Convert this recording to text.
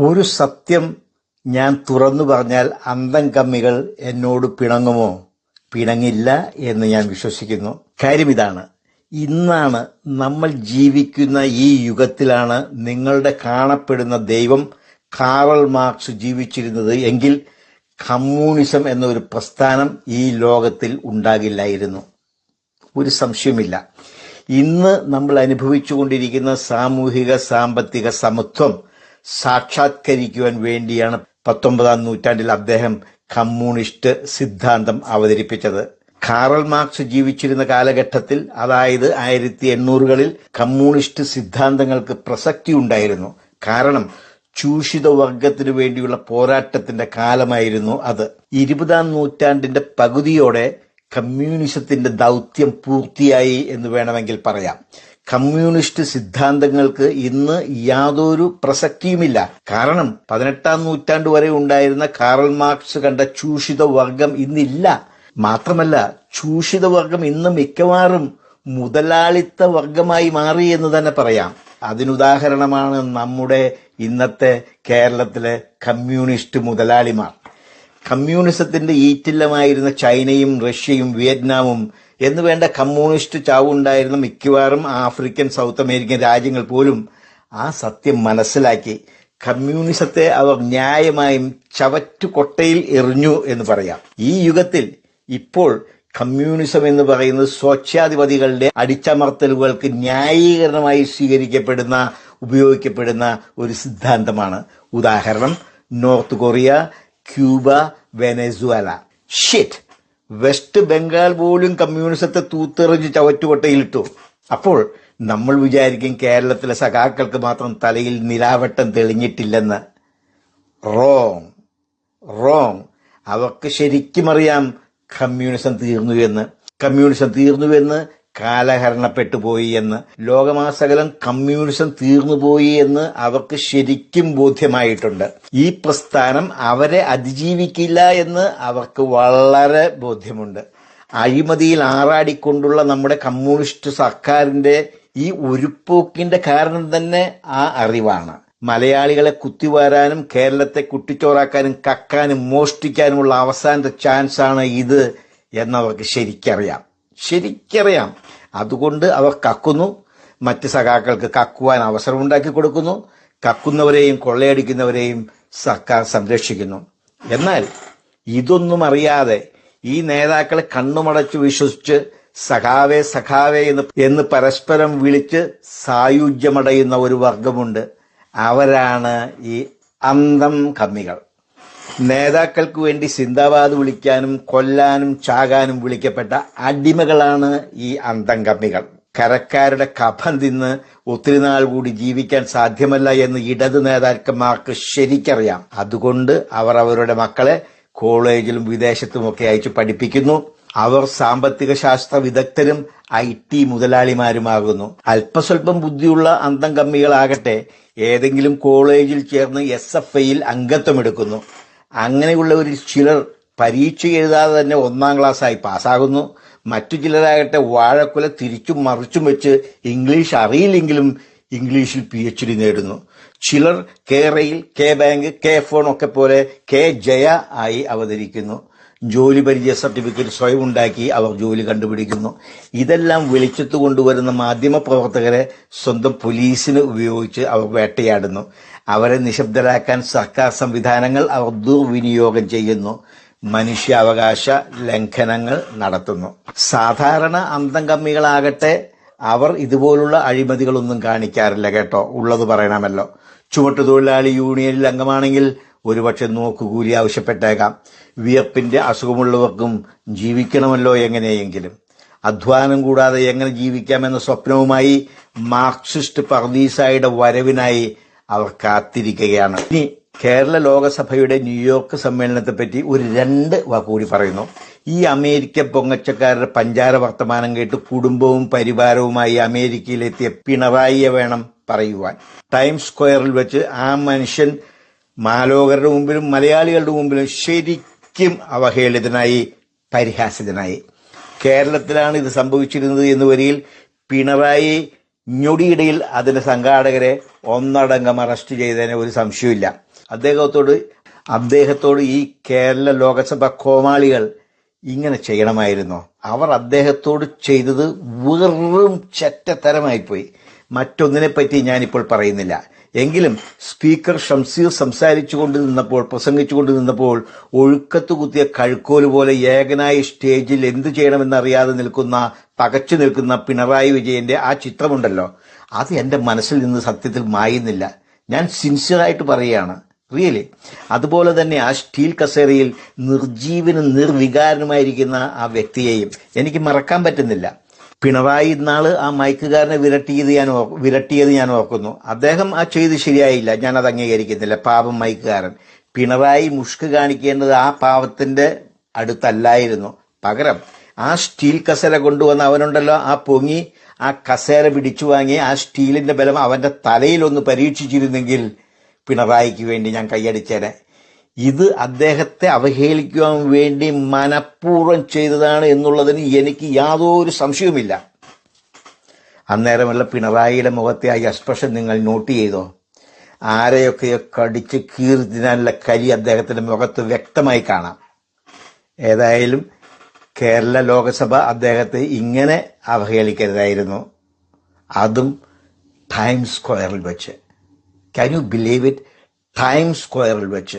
ഒരു സത്യം ഞാൻ തുറന്നു പറഞ്ഞാൽ അന്തം കമ്മികൾ എന്നോട് പിണങ്ങുമോ? പിണങ്ങില്ല എന്ന് ഞാൻ വിശ്വസിക്കുന്നു. കാര്യം ഇതാണ് ഇന്നാണ് നമ്മൾ ജീവിക്കുന്ന ഈ യുഗത്തിലാണ് നിങ്ങളുടെ കാണപ്പെടുന്ന ദൈവം കാറൽ മാർക്സ് ജീവിച്ചിരുന്നത് എങ്കിൽ കമ്മ്യൂണിസം എന്നൊരു പ്രസ്ഥാനം ഈ ലോകത്തിൽ ഉണ്ടാകില്ലായിരുന്നു. ഒരു സംശയമില്ല ഇന്ന് നമ്മൾ അനുഭവിച്ചുകൊണ്ടിരിക്കുന്ന സാമൂഹിക സാമ്പത്തിക സമത്വം സാക്ഷാത്കരിക്കുവാൻ വേണ്ടിയാണ് പത്തൊമ്പതാം നൂറ്റാണ്ടിൽ അദ്ദേഹം കമ്മ്യൂണിസ്റ്റ് സിദ്ധാന്തം അവതരിപ്പിച്ചത്. കാറൽ മാർക്സ് ജീവിച്ചിരുന്ന കാലഘട്ടത്തിൽ അതായത് ആയിരത്തി എണ്ണൂറുകളിൽ കമ്മ്യൂണിസ്റ്റ് സിദ്ധാന്തങ്ങൾക്ക് പ്രസക്തി ഉണ്ടായിരുന്നു. കാരണം ചൂഷിത വർഗത്തിനു വേണ്ടിയുള്ള പോരാട്ടത്തിന്റെ കാലമായിരുന്നു അത്. ഇരുപതാം നൂറ്റാണ്ടിന്റെ പകുതിയോടെ കമ്മ്യൂണിസത്തിന്റെ ദൗത്യം പൂർത്തിയായി എന്ന് വേണമെങ്കിൽ പറയാം. കമ്മ്യൂണിസ്റ്റ് സിദ്ധാന്തങ്ങൾക്ക് ഇന്ന് യാതൊരു പ്രസക്തിയുമില്ല. കാരണം പതിനെട്ടാം നൂറ്റാണ്ട് വരെ ഉണ്ടായിരുന്ന കാറൽ മാർക്സ് കണ്ട ചൂഷിത വർഗം ഇന്നില്ല. മാത്രമല്ല ചൂഷിത വർഗം ഇന്ന് മിക്കവാറും മുതലാളിത്ത വർഗമായി മാറി എന്ന് തന്നെ പറയാം. അതിനുദാഹരണമാണ് നമ്മുടെ ഇന്നത്തെ കേരളത്തിലെ കമ്മ്യൂണിസ്റ്റ് മുതലാളിമാർ. കമ്മ്യൂണിസത്തിന്റെ ഈറ്റില്ലമായിരുന്ന ചൈനയും റഷ്യയും വിയറ്റ്നാമും എന്ന് വേണ്ട കമ്മ്യൂണിസ്റ്റ് ചാവുണ്ടായിരുന്ന മിക്കവാറും ആഫ്രിക്കൻ സൗത്ത് അമേരിക്കൻ രാജ്യങ്ങൾ പോലും ആ സത്യം മനസ്സിലാക്കി. കമ്മ്യൂണിസത്തെ അവർ ന്യായമായും ചവറ്റുകൊട്ടയിൽ എറിഞ്ഞു എന്ന് പറയാം. ഈ യുഗത്തിൽ ഇപ്പോൾ കമ്മ്യൂണിസം എന്ന് പറയുന്നത് സ്വച്ഛാധിപതികളുടെ അടിച്ചമർത്തലുകൾക്ക് ന്യായീകരണമായി സ്വീകരിക്കപ്പെടുന്ന ഉപയോഗിക്കപ്പെടുന്ന ഒരു സിദ്ധാന്തമാണ്. ഉദാഹരണം നോർത്ത് കൊറിയ ക്യൂബ വെനസുവല. ഷിറ്റ് വെസ്റ്റ് ബംഗാൾ പോലും കമ്മ്യൂണിസത്തെ തൂത്തെറിഞ്ഞ് ചവറ്റുകൊട്ടയിലിട്ടു. അപ്പോൾ നമ്മൾ വിചാരിക്കും കേരളത്തിലെ സഖാക്കൾക്ക് മാത്രം തലയിൽ നിലാവട്ടം തെളിഞ്ഞിട്ടില്ലെന്ന്. Wrong wrong. അവർക്ക് ശരിക്കും അറിയാം കമ്മ്യൂണിസം തീർന്നു എന്ന്. കമ്മ്യൂണിസം തീർന്നു എന്ന് കാലഹരണപ്പെട്ടു പോയി എന്ന്. ലോകമാസകലം കമ്മ്യൂണിസം തീർന്നുപോയി എന്ന് അവർക്ക് ശരിക്കും ബോധ്യമായിട്ടുണ്ട്. ഈ പ്രസ്ഥാനം അവരെ അതിജീവിക്കില്ല എന്ന് അവർക്ക് വളരെ ബോധ്യമുണ്ട്. അഴിമതിയിൽ ആറാടിക്കൊണ്ടുള്ള നമ്മുടെ കമ്മ്യൂണിസ്റ്റ് സർക്കാരിന്റെ ഈ ഉരുപ്പോക്കിന്റെ കാരണം തന്നെ ആ അറിവാണ്. മലയാളികളെ കുത്തിവാരാനും കേരളത്തെ കുട്ടിച്ചോറാക്കാനും കക്കാനും മോഷ്ടിക്കാനുമുള്ള അവസാനത്തെ ചാൻസ് ആണ് ഇത് എന്നവർക്ക് ശരിക്കറിയാം. ശരിക്കറിയാം. അതുകൊണ്ട് അവർ കക്കുന്നു. മറ്റ് സഖാക്കൾക്ക് കക്കുവാൻ അവസരം ഉണ്ടാക്കി കൊടുക്കുന്നു. കക്കുന്നവരെയും കൊള്ളയടിക്കുന്നവരെയും സർക്കാർ സംരക്ഷിക്കുന്നു. എന്നാൽ ഇതൊന്നും അറിയാതെ ഈ നേതാക്കളെ കണ്ണുമടച്ച് വിശ്വസിച്ച് സഖാവേ സഖാവേ എന്ന് എന്ന് പരസ്പരം വിളിച്ച് സായുജ്യമടയുന്ന ഒരു വർഗമുണ്ട്. അവരാണ് ഈ അന്തം കമ്മികൾ. നേതാക്കൾക്ക് വേണ്ടി സിന്ദാബാദ് വിളിക്കാനും കൊല്ലാനും ചാകാനും വിളിക്കപ്പെട്ട അടിമകളാണ് ഈ അന്തം കമ്മികൾ കരക്കാരുടെ കഫം തിന്ന് ഒത്തിരി നാൾ കൂടി ജീവിക്കാൻ സാധ്യമല്ല എന്ന് ഇടത് നേതാക്കന്മാർക്ക് ശരിക്കറിയാം. അതുകൊണ്ട് അവർ അവരുടെ മക്കളെ കോളേജിലും വിദേശത്തുമൊക്കെ അയച്ചു പഠിപ്പിക്കുന്നു. അവർ സാമ്പത്തിക ശാസ്ത്ര വിദഗ്ധരും ഐ ടി മുതലാളിമാരുമാകുന്നു. അല്പസ്വല്പം ബുദ്ധിയുള്ള അന്തം കമ്മികളാകട്ടെ ഏതെങ്കിലും കോളേജിൽ ചേർന്ന് എസ് എഫ് ഐയിൽ അംഗത്വമെടുക്കുന്നു. അങ്ങനെയുള്ള ഒരു ചിലർ പരീക്ഷ എഴുതാതെ തന്നെ ഒന്നാം ക്ലാസ്സായി പാസ്സാകുന്നു. മറ്റു ചിലരാകട്ടെ വാഴക്കുല തിരിച്ചും മറിച്ചും വെച്ച് ഇംഗ്ലീഷ് അറിയില്ലെങ്കിലും ഇംഗ്ലീഷിൽ പി എച്ച് ഡി നേടുന്നു. ചിലർ K rail K bank K phone ഒക്കെ പോലെ കെ ജയ ആയി അവതരിക്കുന്നു. ജോലി പരിചയ സർട്ടിഫിക്കറ്റ് സ്വയം ഉണ്ടാക്കി അവർ ജോലി കണ്ടുപിടിക്കുന്നു. ഇതെല്ലാം വെളിച്ചത്ത് കൊണ്ടുവരുന്ന മാധ്യമ പ്രവർത്തകരെ സ്വന്തം പോലീസിന് ഉപയോഗിച്ച് അവർ വേട്ടയാടുന്നു. അവരെ നിശബ്ദരാക്കാൻ സർക്കാർ സംവിധാനങ്ങൾ അവർ ദുർവിനിയോഗം ചെയ്യുന്നു. മനുഷ്യാവകാശ ലംഘനങ്ങൾ നടത്തുന്നു. സാധാരണ അന്തം കമ്മികളാകട്ടെ അവർ ഇതുപോലുള്ള അഴിമതികളൊന്നും കാണിക്കാറില്ല കേട്ടോ. ഉള്ളത് പറയണമല്ലോ. ചുമട്ടുതൊഴിലാളി യൂണിയനിൽ അംഗമാണെങ്കിൽ ഒരുപക്ഷെ നോക്കുകൂലി ആവശ്യപ്പെട്ടേക്കാം. വിയപ്പിന്റെ അസുഖമുള്ളവർക്കും ജീവിക്കണമല്ലോ എങ്ങനെയെങ്കിലും. അധ്വാനം കൂടാതെ എങ്ങനെ ജീവിക്കാമെന്ന സ്വപ്നവുമായി മാർക്സിസ്റ്റ് പർദീസായുടെ വരവിനായി അവർ കാത്തിരിക്കുകയാണ്. ഇനി കേരള ലോകസഭയുടെ ന്യൂയോർക്ക് സമ്മേളനത്തെ പറ്റി ഒരു രണ്ട് വാക്കുകൂടി പറയുന്നു. ഈ അമേരിക്ക പൊങ്ങച്ചക്കാരുടെ പഞ്ചാര വർത്തമാനം കേട്ട് കുടുംബവും പരിവാരവുമായി അമേരിക്കയിലെത്തിയ പിണറായിയെ വേണം പറയുവാൻ. ടൈംസ് സ്ക്വയറിൽ വെച്ച് ആ മനുഷ്യൻ മാലോകരുടെ മുമ്പിലും മലയാളികളുടെ മുമ്പിലും ശരിക്കും അവഹേളിതനായി പരിഹാസിതനായി കേരളത്തിലാണ് ഇത് സംഭവിച്ചിരുന്നത് എന്ന് വരിയിൽ പിണറായി ഞൊടിയിടയിൽ അതിന്റെ സംഘാടകരെ ഒന്നടങ്കം അറസ്റ്റ് ചെയ്തതിന് ഒരു സംശയമില്ല അദ്ദേഹത്തോട് അദ്ദേഹത്തോട് ഈ കേരള ലോകസഭ കോമാളികൾ ഇങ്ങനെ ചെയ്യണമായിരുന്നു. അവർ അദ്ദേഹത്തോട് ചെയ്തത് വെറും ചെറ്റത്തരമായിപ്പോയി. മറ്റൊന്നിനെ പറ്റി ഞാനിപ്പോൾ പറയുന്നില്ല. എങ്കിലും സ്പീക്കർ ഷംസീർ സംസാരിച്ചു കൊണ്ട് നിന്നപ്പോൾ പ്രസംഗിച്ചു കൊണ്ട് നിന്നപ്പോൾ ഒഴുക്കത്ത് കുത്തിയ കഴുക്കോൽ പോലെ ഏകനായി സ്റ്റേജിൽ എന്തു ചെയ്യണമെന്നറിയാതെ നിൽക്കുന്ന പകച്ചു നിൽക്കുന്ന പിണറായി വിജയന്റെ ആ ചിത്രമുണ്ടല്ലോ. അത് എന്റെ മനസ്സിൽ നിന്ന് സത്യത്തിൽ മായുന്നില്ല. ഞാൻ സിൻസിയറായിട്ട് പറയുകയാണ്. റിയലി. അതുപോലെ തന്നെ ആ സ്റ്റീൽ കസേരയിൽ നിർജീവനും നിർവികാരനുമായിരിക്കുന്ന ആ വ്യക്തിയെയും എനിക്ക് മറക്കാൻ പറ്റുന്നില്ല. പിണറായി ഇന്നാൾ ആ മയക്കുകാരനെ വിരട്ടിയത് ഞാൻ വിരട്ടിയത് ഞാൻ ഓർക്കുന്നു. അദ്ദേഹം ആ ചെയ്ത് ശരിയായില്ല. ഞാൻ അത് അംഗീകരിക്കുന്നില്ല. പാപം മയക്കുകാരൻ പിണറായി മുഷ്ക് കാണിക്കേണ്ടത് ആ പാവത്തിന്റെ അടുത്തല്ലായിരുന്നു. പകരം ആ സ്റ്റീൽ കസേര കൊണ്ടുവന്ന അവനുണ്ടല്ലോ ആ പൊങ്ങി ആ കസേര പിടിച്ചു വാങ്ങി ആ സ്റ്റീലിന്റെ ബലം അവന്റെ തലയിലൊന്ന് പരീക്ഷിച്ചിരുന്നെങ്കിൽ പിണറായിക്ക് വേണ്ടി ഞാൻ കൈയടിച്ചേനെ. ഇത് അദ്ദേഹത്തെ അവഹേളിക്കുവാൻ വേണ്ടി മനഃപൂർവം ചെയ്തതാണ് എന്നുള്ളതിന് എനിക്ക് യാതൊരു സംശയവുമില്ല. അന്നേരമുള്ള പിണറായിയുടെ മുഖത്തെ ആ എക്സ്പ്രഷൻ നിങ്ങൾ നോട്ട് ചെയ്തോ? ആരെയൊക്കെയോ കടിച്ച് കീർത്തിനുള്ള കരി അദ്ദേഹത്തിന്റെ മുഖത്ത് വ്യക്തമായി കാണാം. ഏതായാലും കേരള ലോകസഭ അദ്ദേഹത്തെ ഇങ്ങനെ അവഹേളിക്കരുതായിരുന്നു. അതും ടൈം സ്ക്വയറിൽ വെച്ച്. Can you believe it time സ്ക്വയറിൽ വെച്ച്.